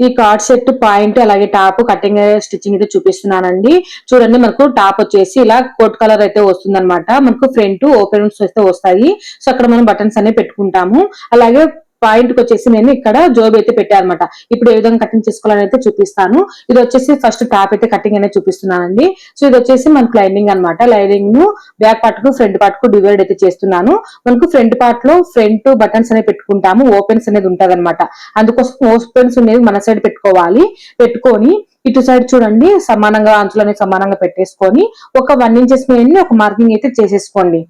ఈ card set point అలాగే top cutting stitching అయితే చూపిస్తున్నానండి. చూడండి మనకు టాప్ వచ్చేసి ఇలా కోట్ కలర్ అయితే వస్తుంది మనకు ఫ్రంట్ ఓపెన్స్ అయితే వస్తాయి. సో అక్కడ మనం బటన్స్ అనేవి పెట్టుకుంటాము. అలాగే పాయింట్కి వచ్చేసి నేను ఇక్కడ జోబ్ అయితే పెట్టానమాట ఇప్పుడు ఏ విధంగా కటింగ్ చేసుకోవాలని అయితే చూపిస్తాను. ఇది వచ్చేసి ఫస్ట్ టాప్ అయితే కటింగ్ అనేది చూపిస్తున్నానండి. సో ఇది వచ్చేసి మనకు లైనింగ్ అన్నమాట. లైనింగ్ను బ్యాక్ పార్ట్కు ఫ్రంట్ పార్ట్కు డివైడ్ అయితే చేస్తున్నాను. మనకు ఫ్రంట్ పార్ట్లో ఫ్రంట్ బటన్స్ అనేవి పెట్టుకుంటాము. ఓపెన్స్ అనేది ఉంటది అనమాట అందుకోసం ఓపెన్స్ అనేది మన సైడ్ పెట్టుకోవాలి. పెట్టుకొని ఇటు సైడ్ చూడండి. సమానంగా అంచులనే సమానంగా పెట్టేసుకొని ఒక వన్ ఇంచెస్ మీద ఒక మార్కింగ్ అయితే చేసేసుకోండి.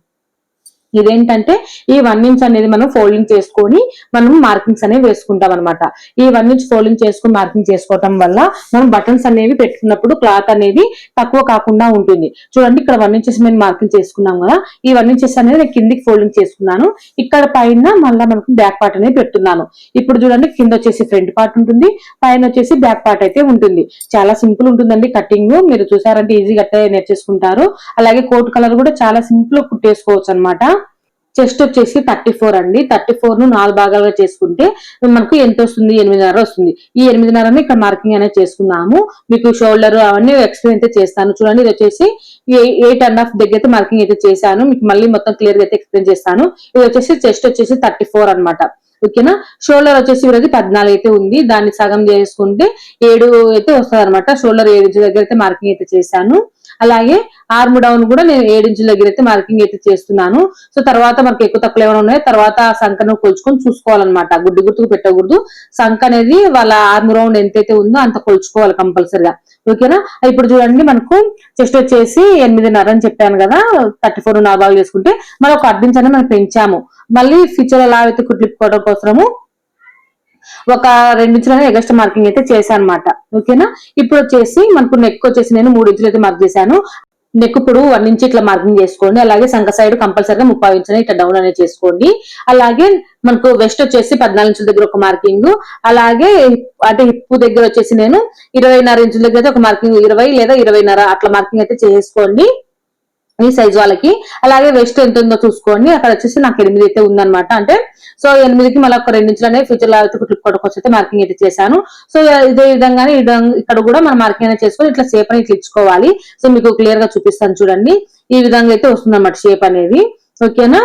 ఇదేంటంటే ఈ వన్ ఇంచ్ అనేది మనం ఫోల్డింగ్ చేసుకొని మనం మార్కింగ్స్ అనేవి వేసుకుంటాం అనమాట ఈ వన్ ఇంచ్ ఫోల్డింగ్ చేసుకుని మార్కింగ్ చేసుకోవటం వల్ల మనం బటన్స్ అనేవి పెట్టుకున్నప్పుడు క్లాత్ అనేది తక్కువ కాకుండా ఉంటుంది. చూడండి ఇక్కడ వన్ ఇంచెస్ మేము మార్కింగ్ చేసుకున్నాం కదా. ఈ వన్ ఇంచెస్ అనేది నేను కిందికి ఫోల్డింగ్ చేసుకున్నాను. ఇక్కడ పైన మళ్ళీ మనకు బ్యాక్ పార్ట్ అనేది పెడుతున్నాను. ఇప్పుడు చూడండి కింద వచ్చేసి ఫ్రంట్ పార్ట్ ఉంటుంది. పైన వచ్చేసి బ్యాక్ పార్ట్ అయితే ఉంటుంది. చాలా సింపుల్ ఉంటుందండి కటింగ్. మీరు చూసారంటే ఈజీ కట్టే నేర్చేసుకుంటారు. అలాగే కోట్ కలర్ కూడా చాలా సింపుల్ కుట్టేసుకోవచ్చు అనమాట చెస్ట్ వచ్చేసి థర్టీ ఫోర్ అండి. థర్టీ ఫోర్ను నాలుగు భాగాలుగా చేసుకుంటే మనకు ఎంత వస్తుంది? ఎనిమిదిన్నర వస్తుంది. ఈ ఎనిమిదిన్నరని ఇక్కడ మార్కింగ్ అనేది చేసుకున్నాము. మీకు షోల్డర్ అవన్నీ ఎక్స్ప్లెయిన్ అయితే చేస్తాను. చూడండి ఇది వచ్చేసి ఎయిట్ అండ్ హాఫ్ దగ్గర అయితే మార్కింగ్ అయితే చేశాను. మీకు మళ్ళీ మొత్తం క్లియర్గా అయితే ఎక్స్ప్లెయిన్ చేస్తాను. ఇది వచ్చేసి చెస్ట్ వచ్చేసి థర్టీ ఫోర్ అనమాట ఓకేనా? షోల్డర్ వచ్చేసి వీళ్ళకి పద్నాలుగు అయితే ఉంది. దాన్ని సగం చేసుకుంటే ఏడు అయితే వస్తుంది అనమాట షోల్డర్ ఏడు ఇంచు దగ్గర అయితే మార్కింగ్ అయితే చేశాను. అలాగే ఆర్మ్ డౌన్ కూడా నేను ఏడు ఇంచుల దగ్గర అయితే మార్కింగ్ అయితే చేస్తున్నాను. సో తర్వాత మనకి ఎక్కువ తక్కువ ఏమైనా ఉన్నాయో తర్వాత ఆ సంఖను కొలుచుకొని చూసుకోవాలన్నమాట. గుడ్డి గుర్తుకు పెట్టకూడదు. సంఖ అనేది వాళ్ళ ఆర్మ్ రౌండ్ ఎంతైతే ఉందో అంత కొలుచుకోవాలి కంపల్సరిగా. ఓకేనా ఇప్పుడు చూడండి మనకు చెస్ట్ వచ్చేసి ఎనిమిదిన్నర అని చెప్పాను కదా. థర్టీ ఫోర్ నాలుగు చేసుకుంటే మనం ఒక అర్ధించని అనేది మనం పెంచాము. మళ్ళీ ఫ్యూచర్ ఎలా అయితే కుట్లిప్పుకోవడం కోసము ఒక రెండు ఇంచులనే ఎగస్ట్రా మార్కింగ్ అయితే చేశాను అనమాట ఓకేనా? ఇప్పుడు వచ్చేసి మనకు నెక్ వచ్చేసి నేను మూడు ఇంచులు అయితే మార్క్ చేశాను. నెక్ ఇప్పుడు వన్ ఇంచ్ ఇట్లా మార్కింగ్ చేసుకోండి. అలాగే సంఖ సైడ్ కంపల్సరీగా ముప్పై ఇంచులు ఇట్లా డౌన్ అనేది చేసుకోండి. అలాగే మనకు వెస్ట్ వచ్చేసి పద్నాలుగు ఇంచుల దగ్గర ఒక మార్కింగ్ అలాగే అంటే హిప్ దగ్గర వచ్చేసి నేను ఇరవైన్నర ఇంచుల దగ్గర అయితే ఒక మార్కింగ్ ఇరవై లేదా ఇరవైన్నర అట్లా మార్కింగ్ అయితే చేసుకోండి. ఈ సైజ్ వాళ్ళకి. అలాగే వెస్ట్ ఎంత ఉందో చూసుకోండి. అక్కడ వచ్చేసి నాకు ఎనిమిది అయితే ఉందన్నమాట. అంటే సో ఎనిమిదికి మళ్ళీ ఒక రెండు ఇంచులు అనేది ఫ్యూచర్లో అయితే క్లిప్ కొట్టుకొచ్చి అయితే మార్కింగ్ అయితే చేశాను. సో ఇదే విధంగానే ఇక్కడ కూడా మనం మార్కింగ్ అనేది చేసుకొని ఇట్లా షేప్ అనేది ఇట్లా సో మీకు క్లియర్గా చూపిస్తాను చూడండి. ఈ విధంగా అయితే వస్తుంది అన్నమాట షేప్ అనేది ఓకేనా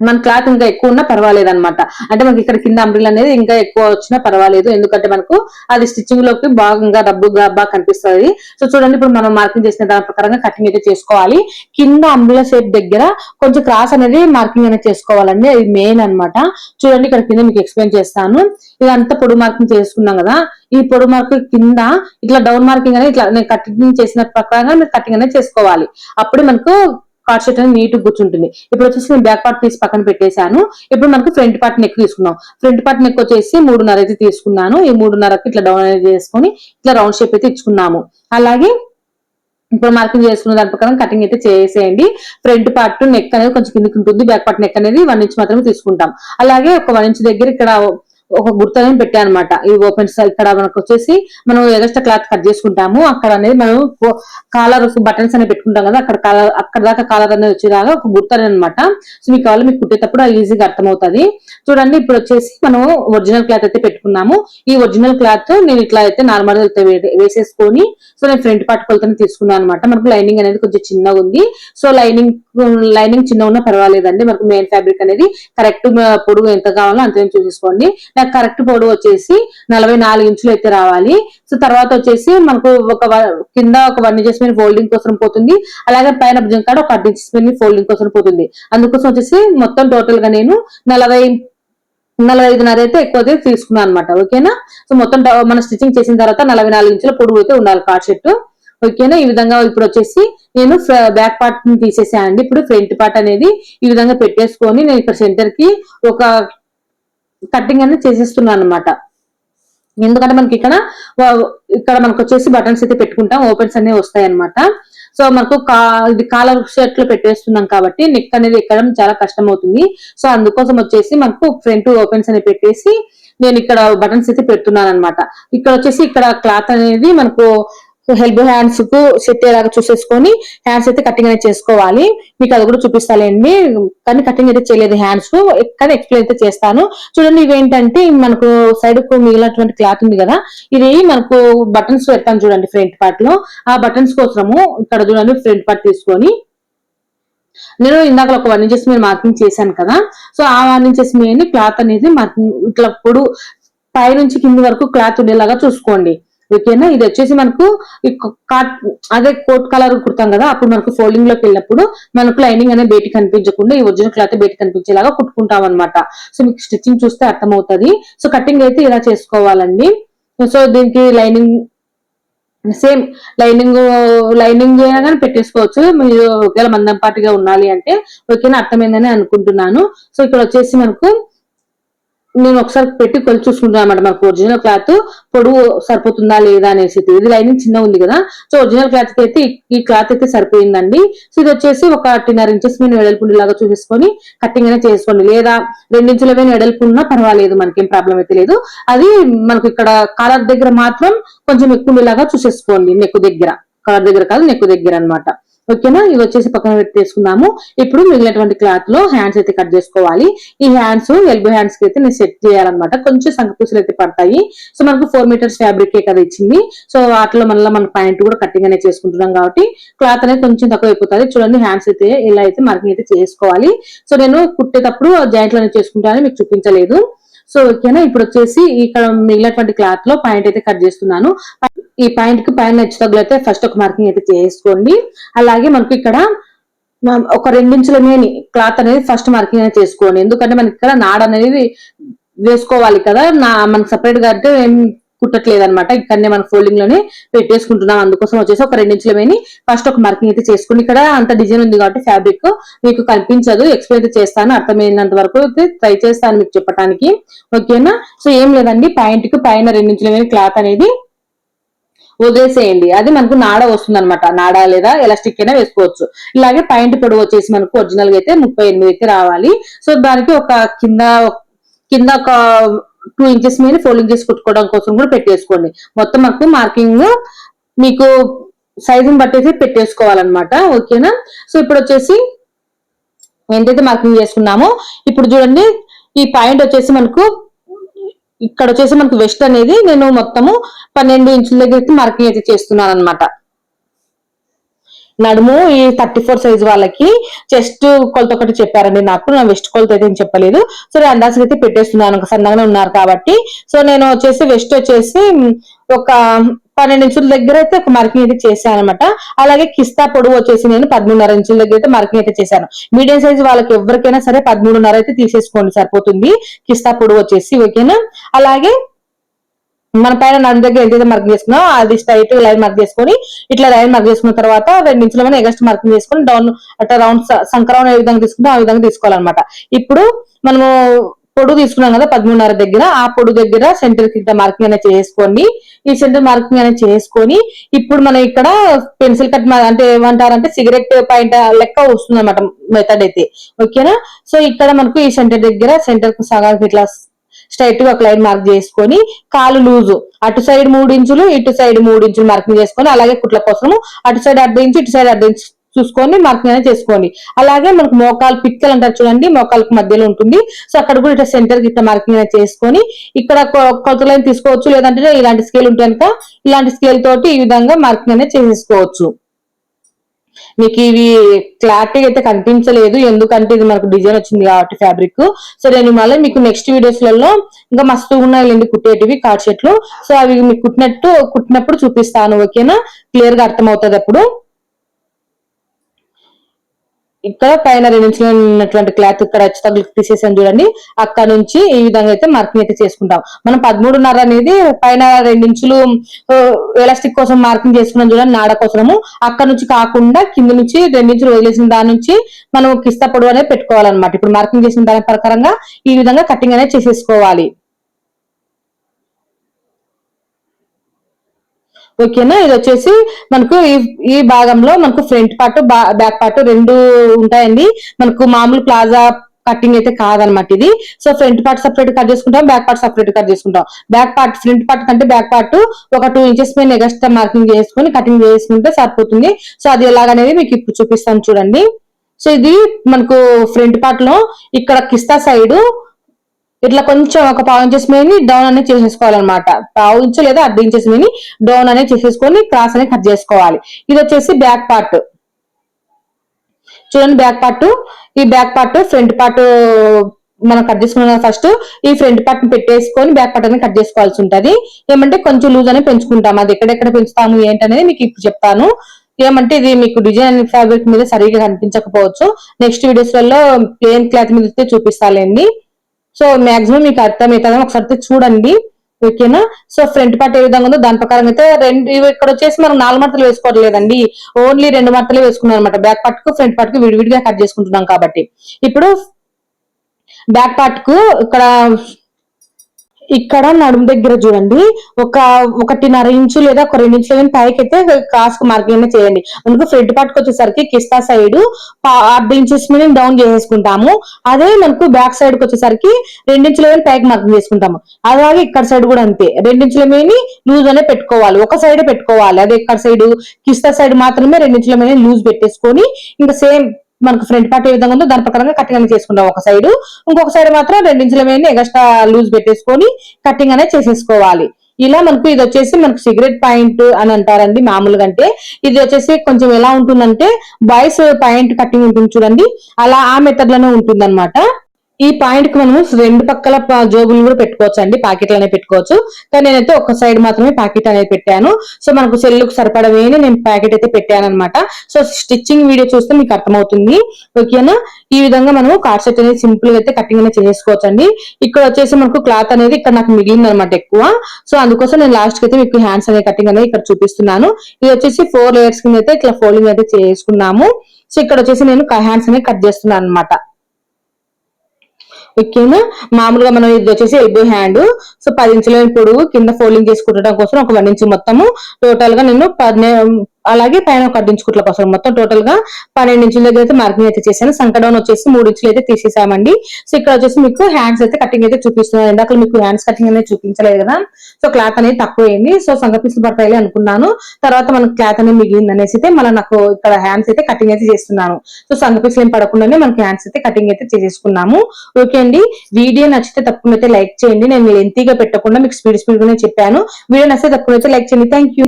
మన క్లాత్ ఇంకా ఎక్కువ ఉన్నా పర్వాలేదు అనమాట అంటే మనకి ఇక్కడ కింద అంబ్రిల్ అనేది ఇంకా ఎక్కువ వచ్చినా పర్వాలేదు. ఎందుకంటే మనకు అది స్టిచ్చింగ్లోకి బాగా డబ్బుగా బాగా కనిపిస్తుంది. సో చూడండి ఇప్పుడు మనం మార్కింగ్ చేసిన దాని ప్రకారంగా కటింగ్ అయితే చేసుకోవాలి. కింద అంబ్రిల షేప్ దగ్గర కొంచెం క్రాస్ అనేది మార్కింగ్ అనేది చేసుకోవాలండి. అది మెయిన్ అనమాట చూడండి ఇక్కడ కింద మీకు ఎక్స్ప్లెయిన్ చేస్తాను. ఇదంతా పొడి మార్కింగ్ చేసుకున్నాం కదా. ఈ పొడి మార్క్ కింద ఇట్లా డౌన్ మార్కింగ్ అనేది ఇట్లా నేను కటింగ్ చేసిన ప్రకారంగా మీరు కటింగ్ అనేది చేసుకోవాలి. అప్పుడు మనకు కార్డ్ షర్ట్ అనేది నీట్ కూర్చుంటుంది. ఇప్పుడు వచ్చేసి నేను బ్యాక్ పార్ట్ తీసి పక్కన పెట్టేశాను. ఇప్పుడు మనకు ఫ్రంట్ పార్ట్ నెక్ తీసుకున్నాం ఫ్రంట్ పార్ట్ నెక్ వచ్చేసి మూడున్నర అయితే తీసుకున్నాను. ఈ మూడున్నరకి ఇట్లా డౌన్ అనేది చేసుకొని ఇట్లా రౌండ్ షేప్ అయితే ఇచ్చుకున్నాము. అలాగే ఇప్పుడు మార్కింగ్ చేసుకున్న దాని ప్రకారం కటింగ్ అయితే చేసేయండి. ఫ్రంట్ పార్ట్ నెక్ అనేది కొంచెం కిందకి ఉంటుంది. బ్యాక్ పార్ట్ నెక్ అనేది వన్ ఇంచ్ మాత్రమే తీసుకుంటాం. అలాగే ఒక వన్ ఇంచ్ దగ్గర ఇక్కడ ఒక గుర్తు అనేది పెట్టాను అనమాట ఈ ఓపెన్ ఇక్కడ మనకు వచ్చేసి మనం ఎగస్ట్రా క్లాత్ కట్ చేసుకుంటాము. అక్కడ అనేది మనం కాలర్ బటన్స్ అనేది పెట్టుకుంటాం కదా అక్కడ కాలర్ అక్కడ దాకా కాలర్ అనేది వచ్చేదాకా ఒక గుర్తనే అనేది అనమాట సో మీకు కావాలి మీకు కుట్టేటప్పుడు ఈజీగా అర్థమవుతుంది. చూడండి ఇప్పుడు వచ్చేసి మనం ఒరిజినల్ క్లాత్ అయితే పెట్టుకున్నాము. ఈ ఒరిజినల్ క్లాత్ నేను ఇట్లా అయితే నార్మల్ అయితే వేసేసుకొని సో నేను ఫ్రంట్ పార్ట్ కొలతని తీసుకున్నాను అనమాట మనకు లైనింగ్ అనేది కొంచెం చిన్నగా ఉంది. సో లైనింగ్ లైనింగ్ చిన్న ఉన్నా పర్వాలేదండి. మనకు మెయిన్ ఫ్యాబ్రిక్ అనేది కరెక్ట్ పొడుగు ఎంత కావాలో అంతే చూసేసుకోండి. నాకు కరెక్ట్ పొడవు వచ్చేసి నలభై నాలుగు ఇంచులు అయితే రావాలి. సో తర్వాత వచ్చేసి మనకు ఒక కింద ఒక వన్ ఇంచెస్ మీద ఫోల్డింగ్ కోసం పోతుంది. అలాగే పైన భుజం కాడ ఒక అర్ధ ఇంచెస్ మీద ఫోల్డింగ్ కోసం పోతుంది. అందుకోసం వచ్చేసి మొత్తం టోటల్గా నేను నలభై నలభై ఐదున్నర అయితే ఎక్కువ అయితే తీసుకున్నాను అనమాట ఓకేనా సో మొత్తం మనం స్టిచ్చింగ్ చేసిన తర్వాత నలభై నాలుగు ఇంచుల పొడుగు అయితే ఉండాలి కార్డ్ షర్ట్ ఓకేనా ఈ విధంగా ఇప్పుడు వచ్చేసి నేను బ్యాక్ పార్ట్ని తీసేసానండి. ఇప్పుడు ఫ్రంట్ పార్ట్ అనేది ఈ విధంగా పెట్టేసుకొని నేను ఇక్కడ సెంటర్కి ఒక కటింగ్ అనేది చేసేస్తున్నాను అనమాట ఎందుకంటే మనకి ఇక్కడ ఇక్కడ మనకు వచ్చేసి బటన్స్ అయితే పెట్టుకుంటాం ఓపెన్స్ అనేవి వస్తాయి అనమాట సో మనకు కా ఇది కాలర్ షర్ట్లో పెట్టేస్తున్నాం కాబట్టి నెక్ అనేది ఎక్కడం చాలా కష్టం అవుతుంది సో అందుకోసం వచ్చేసి మనకు ఫ్రంట్ ఓపెన్స్ అనేవి పెట్టేసి నేను ఇక్కడ బటన్స్ అయితే పెడుతున్నాను అనమాట ఇక్కడ వచ్చేసి ఇక్కడ క్లాత్ అనేది మనకు హెల్బో హ్యాండ్స్కు సెట్ అయ్యేలాగా చూసేసుకొని హ్యాండ్స్ అయితే కటింగ్ అనేది చేసుకోవాలి. మీకు అది కూడా చూపిస్తాలేండి. కానీ కటింగ్ అయితే చేయలేదు హ్యాండ్స్ కానీ ఎక్స్ప్లెయిన్ అయితే చేస్తాను. చూడండి ఇవేంటంటే మనకు సైడ్కు మిగిలినటువంటి క్లాత్ ఉంది కదా. ఇది మనకు బటన్స్ పెడతాను చూడండి ఫ్రంట్ పార్ట్లో. ఆ బటన్స్ కోసము ఇక్కడ చూడండి ఫ్రంట్ పార్ట్ తీసుకొని నేను ఇందాక ఒక వన్ ఇంచెస్ మీద మార్కింగ్ చేశాను కదా. సో ఆ వన్ ఇంచెస్ మీద క్లాత్ అనేది మార్కింగ్ ఇట్లా ఇప్పుడు పై నుంచి కింది వరకు క్లాత్ ఉండేలాగా చూసుకోండి. ఓకేనా? ఇది వచ్చేసి మనకు అదే కోట్ కలర్ కుడతాం కదా అప్పుడు మనకు ఫోల్డింగ్లోకి వెళ్ళినప్పుడు మనకు లైనింగ్ అనేది బయట కనిపించకుండా ఈ ఒరిజినల్ క్లాత్ బయట కనిపించేలాగా కుట్టుకుంటాం అనమాట సో మీకు స్టిచ్చింగ్ చూస్తే అర్థమవుతుంది. సో కటింగ్ అయితే ఇలా చేసుకోవాలండి. సో దీనికి లైనింగ్ సేమ్ లైనింగ్ లైనింగ్ అయినా కానీ పెట్టేసుకోవచ్చు. మీరు ఒకవేళ మందంపాటిగా ఉండాలి అంటే ఓకేనా? అర్థమైందని అనుకుంటున్నాను. సో ఇక్కడ వచ్చేసి మనకు నేను ఒకసారి పెట్టి కొలి చూసుకుంటాను అనమాట మనకు ఒరిజినల్ క్లాత్ పొడువు సరిపోతుందా లేదా అనేసి ఇది లైనింగ్ చిన్న ఉంది కదా. సో ఒరిజినల్ క్లాత్కి అయితే ఈ క్లాత్ అయితే సరిపోయిందండి. సో ఇది వచ్చేసి ఒక టిన్నర్ ఇంచెస్ మీద వెడల్పు లాగా చూసేసుకొని కట్టింగ్ అనేది చేసుకోండి. లేదా రెండించుల మీద వెడల్పు పర్వాలేదు మనకేం ప్రాబ్లం అయితే లేదు. అది మనకు ఇక్కడ కాలర్ దగ్గర మాత్రం కొంచెం ఎక్కువ ఉండేలాగా చూసేసుకోండి నెక్కు దగ్గర. కాలర్ దగ్గర కాదు నెక్కు దగ్గర అనమాట ఓకేనా? ఇవి వచ్చేసి పక్కన పెట్టేసుకుందాము ఇప్పుడు మిగిలినటువంటి క్లాత్లో హ్యాండ్స్ అయితే కట్ చేసుకోవాలి. ఈ హ్యాండ్స్ ఎల్బో హ్యాండ్స్కి అయితే నేను సెట్ చేయాలన్నమాట. కొంచెం సంకపూసలు అయితే పడతాయి. సో మనకు ఫోర్ మీటర్స్ ఫ్యాబ్రిక్ కదా ఇచ్చింది. సో వాటిలో మళ్ళీ మన పాయింట్ కూడా కట్టింగ్ అనేది చేసుకుంటున్నాం కాబట్టి క్లాత్ అనేది కొంచెం తక్కువ అయిపోతుంది. చూడండి హ్యాండ్స్ అయితే ఇలా అయితే మార్కింగ్ అయితే చేసుకోవాలి. సో నేను కుట్టేటప్పుడు జాయింట్లు అనేది చేసుకుంటానని మీకు చూపించలేదు. సో ఓకేనా? ఇప్పుడు వచ్చేసి ఇక్కడ మిగిలినటువంటి క్లాత్లో పాయింట్ అయితే కట్ చేస్తున్నాను. ఈ పాయింట్కి పైన హెచ్చు తగ్గులైతే ఫస్ట్ ఒక మార్కింగ్ అయితే చేసుకోండి. అలాగే మనకు ఇక్కడ ఒక రెండించుల మేని క్లాత్ అనేది ఫస్ట్ మార్కింగ్ అనేది చేసుకోండి. ఎందుకంటే మనకి ఇక్కడ నాడ అనేది వేసుకోవాలి కదా. నా మనకి సపరేట్గా అంటే కుట్టట్లేదు అనమాట ఇక్కడనే మనం ఫోల్డింగ్లోనే పెట్టేసుకుంటున్నాం. అందుకోసం వచ్చేసి ఒక రెండించుల మేని ఫస్ట్ ఒక మార్కింగ్ అయితే చేసుకుని ఇక్కడ అంత డిజైన్ ఉంది కాబట్టి ఫ్యాబ్రిక్ మీకు కనిపించదు ఎక్స్ప్లెయిన్ అయితే చేస్తాను. అర్థమైనంత వరకు ట్రై చేస్తాను మీకు చెప్పడానికి ఓకేనా సో ఏం లేదండి. ప్యాంట్కి పైన రెండించుల మేని క్లాత్ అనేది వదిలేసేయండి. అది మనకు నాడ వస్తుంది అనమాట నాడ లేదా ఎలాస్టిక్ అయినా వేసుకోవచ్చు. ఇలాగే పాయింట్ పొడవు వచ్చేసి మనకు ఒరిజినల్గా అయితే ముప్పై ఎనిమిది అయితే రావాలి. సో దానికి ఒక కింద కింద ఒక టూ ఇంచెస్ మీద ఫోల్డింగ్ చేసి కుట్టుకోవడం కోసం కూడా పెట్టేసుకోండి. మొత్తం మనకు మార్కింగ్ మీకు సైజుని బట్టేసి పెట్టేసుకోవాలన్నమాట. ఓకేనా సో ఇప్పుడు వచ్చేసి ఎంతైతే మార్కింగ్ చేసుకున్నామో ఇప్పుడు చూడండి ఈ పాయింట్ వచ్చేసి మనకు ఇక్కడ వచ్చేసి మనకు వెస్ట్ అనేది నేను మొత్తము పన్నెండు ఇంచుల దగ్గర మార్కింగ్ అయితే చేస్తున్నాను అనమాట నడుము ఈ థర్టీ ఫోర్ సైజ్ వాళ్ళకి చెస్ట్ కొలత ఒకటి చెప్పారండి నాకు. నా వెస్ట్ కొలత అయితే చెప్పలేదు. సో నేను అందాజుగా అయితే పెట్టేస్తున్నాను. సన్నగానే ఉన్నారు కాబట్టి. సో నేను వచ్చేసి వెస్ట్ వచ్చేసి ఒక పన్నెండు ఇంచుల దగ్గర అయితే ఒక మార్కింగ్ అయితే చేశాను అనమాట అలాగే కిస్తా పొడవు వచ్చేసి నేను పదమూడున్నర ఇంచుల దగ్గర అయితే మార్కింగ్ అయితే చేశాను. మీడియం సైజ్ వాళ్ళకి ఎవరికైనా సరే పదమూడున్నర అయితే తీసేసుకోండి సరిపోతుంది. కిస్తా పొడవు వచ్చేసి ఓకేనా? అలాగే మన పైన నడు దగ్గర ఎంతైతే మార్క్ చేసుకున్నా అది స్ట్రైట్ లైన్ మార్క్ చేసుకొని ఇట్లా లైన్ మార్క్ చేసుకున్న తర్వాత రెండు మనం ఎగస్ట్ మార్కింగ్ చేసుకొని డౌన్ అట్లా రౌండ్ సంక్రమణ ఏ విధంగా తీసుకుంటే ఆ విధంగా తీసుకోవాలన్నమాట. ఇప్పుడు మనము పొడుగు తీసుకున్నాం కదా పదమూడున్నర దగ్గర ఆ పొడు దగ్గర సెంటర్ కింద మార్కింగ్ అనేది చేసుకొని ఈ సెంటర్ మార్కింగ్ అనేది చేసుకొని ఇప్పుడు మనం ఇక్కడ పెన్సిల్ కట్ అంటే ఏమంటారంటే సిగరెట్ పాయింట్ లెక్క వస్తుంది అనమాట మెథడ్ అయితే ఓకేనా సో ఇక్కడ మనకు ఈ సెంటర్ దగ్గర సెంటర్కు సగానికి ఇట్లా స్ట్రైట్గా ఒక లైన్ మార్క్ చేసుకొని కాలు లూజు. అటు సైడ్ మూడు ఇంచులు ఇటు సైడ్ మూడు ఇంచులు మార్కింగ్ చేసుకొని అలాగే కుట్ల కోసము అటు సైడ్ అర్ధ ఇంచు ఇటు సైడ్ అర్ధ ఇంచు చూసుకొని మార్కింగ్ అనేది చేసుకోండి. అలాగే మనకు మోకాలు పిక్కలు అంటారు చూడండి మోకాలకు మధ్యలో ఉంటుంది. సో అక్కడ కూడా ఇట్లా సెంటర్కి ఇట్లా మార్కింగ్ అనేది చేసుకొని ఇక్కడ కొత్త లైన్ తీసుకోవచ్చు లేదంటే ఇలాంటి స్కేల్ ఉంటే కనుక ఇలాంటి స్కేల్ తోటి ఈ విధంగా మార్కింగ్ అనేది చేసేసుకోవచ్చు. మీకు ఇవి క్లారిటీ అయితే కనిపించలేదు. ఎందుకంటే ఇది మనకు డిజైన్ వచ్చింది కాబట్టి ఫ్యాబ్రిక్ సో నేను మళ్ళీ మీకు నెక్స్ట్ వీడియోస్లలో ఇంకా మస్తు ఉన్నాయి కుట్టేటివి కార్డ్ షర్ట్లు సో అవి మీకు కుట్టినట్టు కుట్టినప్పుడు చూపిస్తాను ఓకేనా? క్లియర్గా అర్థమవుతుంది అప్పుడు. ఇక్కడ పైన రెండు ఉన్నటువంటి క్లాత్ ఇక్కడ తగులు తీసేసాను చూడండి. అక్కడ నుంచి ఈ విధంగా అయితే మార్కింగ్ అయితే చేసుకుంటాం. మనం పదమూడున్నర అనేది పైన ఇంచులు ఎలాస్టిక్ కోసం మార్కింగ్ చేసుకున్నాం చూడండి నాడ కోసము. అక్కడ నుంచి కాకుండా కింద నుంచి ఇంచులు వదిలేసిన దాని నుంచి మనం కిస్త పొడవు అనేది పెట్టుకోవాలన్నమాట. ఇప్పుడు మార్కింగ్ చేసిన దాని ప్రకారంగా ఈ విధంగా కటింగ్ అనేది చేసేసుకోవాలి. ఓకేనా? ఇది వచ్చేసి మనకు ఈ ఈ భాగంలో మనకు ఫ్రంట్ పార్ట్ బ్యాక్ పార్ట్ రెండు ఉంటాయండి. మనకు మామూలు ప్లాజా కటింగ్ అయితే కాదనమాట ఇది. So front part separate cut చేసుకుంటాం బ్యాక్ పార్ట్ సపరేట్ కట్ చేసుకుంటాం. బ్యాక్ పార్ట్ ఫ్రంట్ పార్ట్ కంటే బ్యాక్ పార్ట్ ఒక టూ ఇంచెస్ మీద ఎగస్ట్రా మార్కింగ్ చేసుకుని కటింగ్ చేసుకుంటే సరిపోతుంది. సో అది ఎలాగనేది మీకు ఇప్పుడు చూపిస్తాను చూడండి. సో ఇది మనకు ఫ్రంట్ పార్ట్లో ఇక్కడ కిస్తా సైడ్ ఇట్లా కొంచెం ఒక పావు ఇంచెస్ మీని డౌన్ అనేది చేసేసుకోవాలన్నమాట. పావు ఇంచు లేదా అర్ధ ఇంచెస్ మీని డౌన్ అనేది చేసేసుకొని క్రాస్ అనేది కట్ చేసుకోవాలి. ఇది వచ్చేసి బ్యాక్ పార్ట్ చూడండి బ్యాక్ పార్ట్ ఈ బ్యాక్ పార్ట్ ఫ్రంట్ పార్ట్ మనం కట్ చేసుకున్నాం ఫస్ట్ ఈ ఫ్రంట్ పార్ట్ని పెట్టేసుకొని బ్యాక్ పార్ట్ అనేది కట్ చేసుకోవాల్సి ఉంటది. ఏమంటే కొంచెం లూజ్ అనేది పెంచుకుంటాం. అది ఎక్కడెక్కడ పెంచుతాము ఏంటనేది మీకు ఇప్పుడు చెప్తాను. ఏమంటే ఇది మీకు డిజైన్ ఫ్యాబ్రిక్ మీద సరిగ్గా కనిపించకపోవచ్చు. నెక్స్ట్ వీడియోస్లలో ప్లేన్ క్లాత్ మీద చూపిస్తాలేండి. సో మాక్సిమం మీకు అర్థమవుతుంది ఒకసారి అయితే చూడండి. ఓకేనా? సో ఫ్రంట్ పార్ట్ ఏ విధంగా ఉందో దాని ప్రకారం అయితే రెండు ఇక్కడ వచ్చేసి మనం నాలుగు మట్టలు వేసుకోవట్లేదండి. ఓన్లీ రెండు మట్టలే వేసుకున్నాం అనమాట బ్యాక్ పార్ట్కు ఫ్రంట్ పార్ట్కు విడివిడిగా కట్ చేసుకుంటున్నాం కాబట్టి. ఇప్పుడు బ్యాక్ పార్ట్కు ఇక్కడ ఇక్కడ నడుము దగ్గర చూడండి. ఒక ఒకటిన్నర ఇంచు లేదా ఒక రెండు ఇంచుల పైకి అయితే కాస్క్ మార్కింగ్ అనేది చేయండి. అందుకు ఫ్రంట్ పార్ట్కి వచ్చేసరికి కిస్తా సైడ్ అర్ధ ఇంచెస్ మీద డౌన్ చేసేసుకుంటాము. అదే మనకు బ్యాక్ సైడ్కి వచ్చేసరికి రెండించుల మీద పైకి మార్కింగ్ చేసుకుంటాము. అలాగే ఇక్కడ సైడ్ కూడా అంతే. రెండించుల మీద లూజ్ అనే పెట్టుకోవాలి. ఒక సైడ్ పెట్టుకోవాలి. అదే ఇక్కడ సైడ్ కిస్తా సైడ్ మాత్రమే రెండించుల మీద లూజ్ పెట్టేసుకొని ఇంకా సేమ్ మనకు ఫ్రంట్ పార్ట్ ఏ విధంగా ఉందో దాని ప్రకారంగా కటింగ్ అనేది చేసుకుంటాం ఒక సైడ్ ఇంకొక సైడ్ మాత్రం రెండించుల మీద ఎగస్ట్రా లూజ్ పెట్టేసుకొని కటింగ్ అనేది చేసేసుకోవాలి. ఇలా మనకు ఇది వచ్చేసి మనకు సిగరెట్ పాయింట్ అని అంటారండి మామూలుగా అంటే. ఇది వచ్చేసి కొంచెం ఎలా ఉంటుందంటే బాయ్స్ పాయింట్ కటింగ్ ఉంటుంది చూడండి. అలా ఆ మెథడ్లోనే ఉంటుంది ఈ పాయింట్కి మనము రెండు పక్కల జోబులు కూడా పెట్టుకోవచ్చు అండి. పాకెట్లు అనేవి పెట్టుకోవచ్చు. కానీ నేనైతే ఒక సైడ్ మాత్రమే ప్యాకెట్ అనేది పెట్టాను. సో మనకు సెల్లుకు సరిపడవేనే నేను ప్యాకెట్ అయితే పెట్టాను అనమాట సో స్టిచ్చింగ్ వీడియో చూస్తే మీకు అర్థమవుతుంది. ఓకేనా ఈ విధంగా మనము కార్డ్ సెట్ అనేది సింపుల్గా అయితే కటింగ్ అనేది చేసుకోవచ్చు అండి. ఇక్కడ వచ్చేసి మనకు క్లాత్ అనేది ఇక్కడ నాకు మిగిలింది అనమాట ఎక్కువ. సో అందుకోసం నేను లాస్ట్కి అయితే మీకు హ్యాండ్స్ అనేది కటింగ్ అనేది ఇక్కడ చూపిస్తున్నాను. ఇది వచ్చేసి ఫోర్ లేయర్స్ కింద అయితే ఇట్లా ఫోల్డింగ్ అయితే చేసుకున్నాము. సో ఇక్కడ వచ్చేసి నేను హ్యాండ్స్ అనేది కట్ చేస్తున్నాను అనమాట ఓకేనా మామూలుగా మనం ఇది వచ్చేసి ఎల్బో హ్యాండ్ సో పది ఇంచుల పొడుగు కింద ఫోల్డింగ్ చేసుకుంటడం కోసం ఒక వన్ ఇంచు మొత్తము. టోటల్గా నేను పద్నే అలాగే పైన ఒక అడ్డు ఇంచు కోసం మొత్తం టోటల్గా పన్నెండు ఇంచుల దగ్గర అయితే మార్కింగ్ అయితే చేశాను. సంకడౌన్ వచ్చేసి మూడు ఇంచులు అయితే తీసేసామండి. సో ఇక్కడ వచ్చేసి మీకు హ్యాండ్స్ అయితే కటింగ్ అయితే చూపిస్తున్నాను. ఇందాక మీకు హ్యాండ్స్ కటింగ్ అనేది చూపించలేదు కదా. సో క్లాత్ అనేది తక్కువ అయింది సో సంగ పీసులు పడతాయి అనుకున్నాను. తర్వాత మనకు క్లాత్ అనేది మిగిలింది అనేసి అయితే మళ్ళీ నాకు ఇక్కడ హ్యాండ్స్ అయితే కటింగ్ అయితే చేస్తున్నాను. సో సంగ పీసులు ఏం పడకుండానే మనకి హ్యాండ్స్ అయితే కటింగ్ అయితే చేసేసుకున్నాము. ఓకే అండి. వీడియో నచ్చితే తప్పకుండా అయితే లైక్ చేయండి. నేను లెంతీగా పెట్టకుండా మీకు స్పీడ్ స్పీడ్ గానే చెప్పాను. వీడియో నచ్చితే తప్పకుండా అయితే లైక్ చేయండి. Thank you